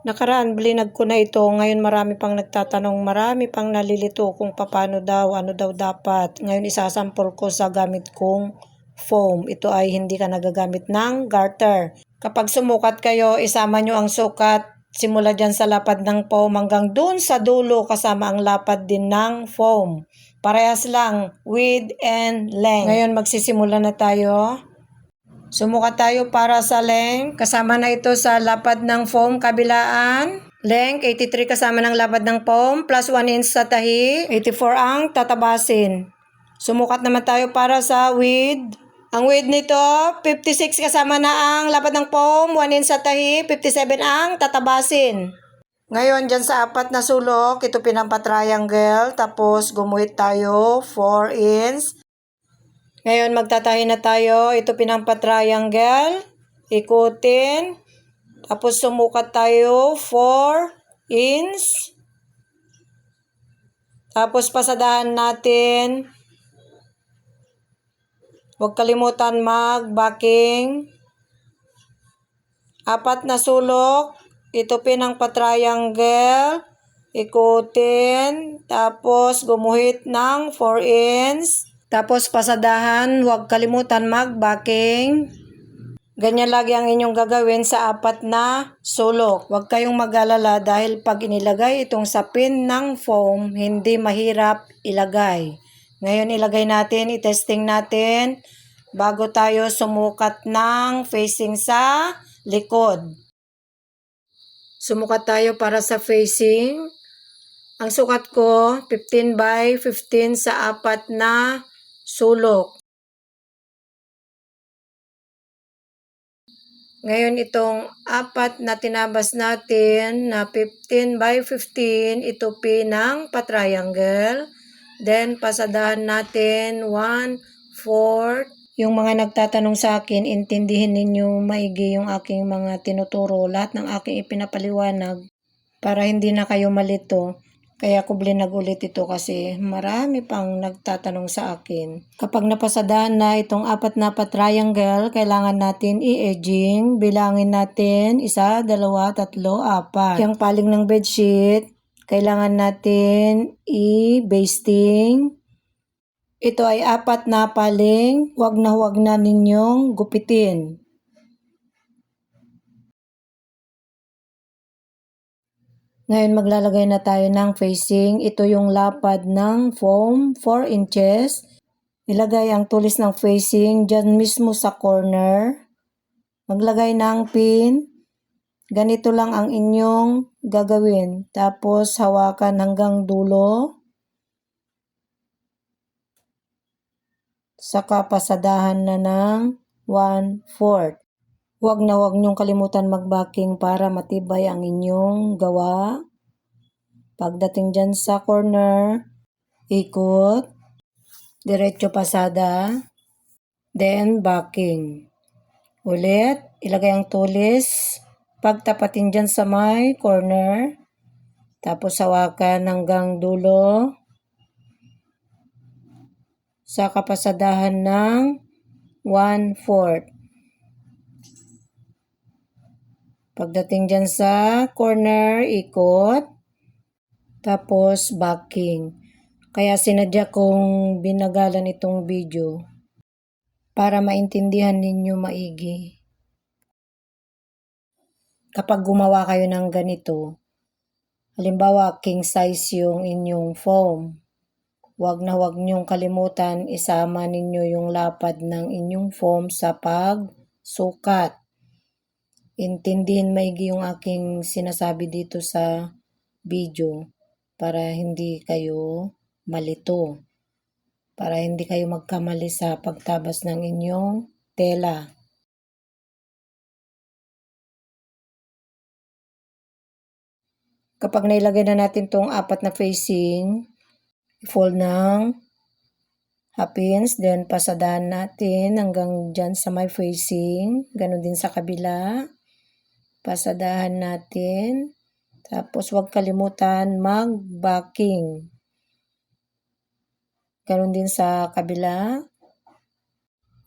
Nakaraan, bilinag ko na ito. Ngayon marami pang nagtatanong, marami pang nalilito kung paano daw, ano daw dapat. Ngayon isasampol ko sa gamit kong foam. Ito ay hindi ka nagagamit ng garter. Kapag sumukat kayo, isama nyo ang sukat simula dyan sa lapad ng foam hanggang dun sa dulo kasama ang lapad din ng foam. Parehas lang, width and length. Ngayon magsisimula na tayo. Sumukat tayo para sa length. Kasama na ito sa lapad ng foam kabilaan. Length, 83 kasama ng lapad ng foam, plus 1 inch sa tahi. 84 ang tatabasin. Sumukat naman tayo para sa width. Ang width nito, 56 kasama na ang lapad ng foam, 1 inch sa tahi, 57 ang tatabasin. Ngayon, dyan sa apat na sulok, ito pinampa-triangle, tapos gumuhit tayo 4 inch. Ngayon, magtatahi na tayo. Ito pinampa-triangle. Ikutin. Tapos sumukat tayo 4 inch. Tapos pasadahan natin. Huwag kalimutan mag-backing. Apat na sulok. Ito pinang pa-triangle. Ikutin. Tapos gumuhit ng 4 inch. Tapos pasadahan, huwag kalimutan mag-backing. Ganyan lagi ang inyong gagawin sa apat na sulok. Huwag kayong mag-alala dahil pag inilagay itong sa pin ng foam, hindi mahirap ilagay. Ngayon ilagay natin, itesting natin bago tayo sumukat ng facing sa likod. Sumukat tayo para sa facing. Ang sukat ko, 15 by 15 sa apat na sulok. Ngayon itong apat na tinabas natin na 15 by 15, ito pinang pa-triangle. Then pasadahan natin 1 4 Yung mga nagtatanong sa akin, intindihin ninyo maigi yung aking mga tinuturo, lahat ng aking ipinapaliwanag para hindi na kayo malito. Kaya ko blinag ulit ito kasi marami pang nagtatanong sa akin. Kapag napasadahan na itong apat na pa triangle, kailangan natin i-edging. Bilangin natin isa, dalawa, tatlo, apat. Yung paling ng bedsheet, kailangan natin i-basting. Ito ay apat na paling, huwag na huwag na ninyong gupitin. Ngayon maglalagay na tayo ng facing. Ito yung lapad ng foam, 4 inches. Ilagay ang tulis ng facing dyan mismo sa corner. Maglagay ng pin. Ganito lang ang inyong gagawin. Tapos hawakan hanggang dulo. Saka pasadahan na ng 1-4. Huwag na huwag niyong kalimutan mag-backing para matibay ang inyong gawa. Pagdating dyan sa corner, ikot, diretso pasada, then backing. Ulit, ilagay ang tulis, pagtapatin dyan sa may corner, tapos hawakan hanggang dulo, sa kapasadahan ng 1-4. Pagdating dyan sa corner, ikot. Tapos, backing. Kaya sinadya kong binagalan itong video para maintindihan ninyo maigi. Kapag gumawa kayo ng ganito, halimbawa king size yung inyong foam, huwag na huwag niyong kalimutan isama ninyo yung lapad ng inyong foam sa pagsukat intindihin maigi yung aking sinasabi dito sa video para hindi kayo malito. Para hindi kayo magkamali sa pagtabas ng inyong tela. Kapag nailagay na natin tong apat na facing, i-fold ng half inch, then pasadahan natin hanggang dyan sa may facing. Ganon din sa kabila pasadahan natin. Tapos huwag kalimutan mag-backing. Ganon din sa kabila.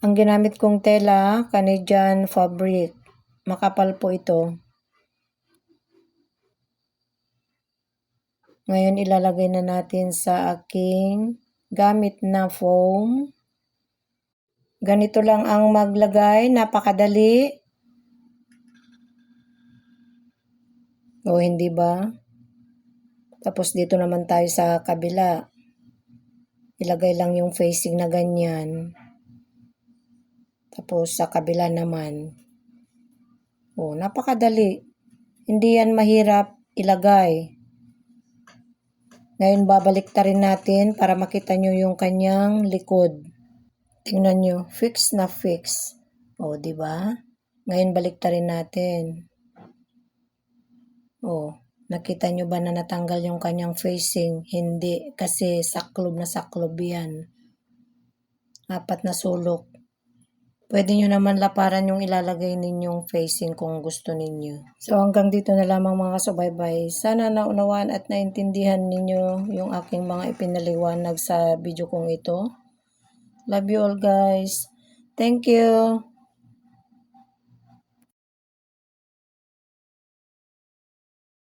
Ang ginamit kong tela, Canadian fabric. Makapal po ito. Ngayon ilalagay na natin sa aking gamit na foam. Ganito lang ang maglagay, napakadali. O hindi ba? Tapos dito naman tayo sa kabila. Ilagay lang yung facing na ganyan. Tapos sa kabila naman. O, napakadali. Hindi yan mahirap ilagay. Ngayon babalik rin natin para makita nyo yung kanyang likod. Tingnan nyo, fix na fix. O, di ba? Ngayon balik rin natin. O, nakita nyo ba na natanggal yung kanyang facing? Hindi, kasi saklob na saklob yan. Apat na sulok. Pwede nyo naman laparan yung ilalagay ninyong facing kung gusto ninyo. So hanggang dito na lamang mga subaybay. Sana naunawaan at naintindihan ninyo yung aking mga ipinaliwanag sa video kong ito. Love you all guys. Thank you.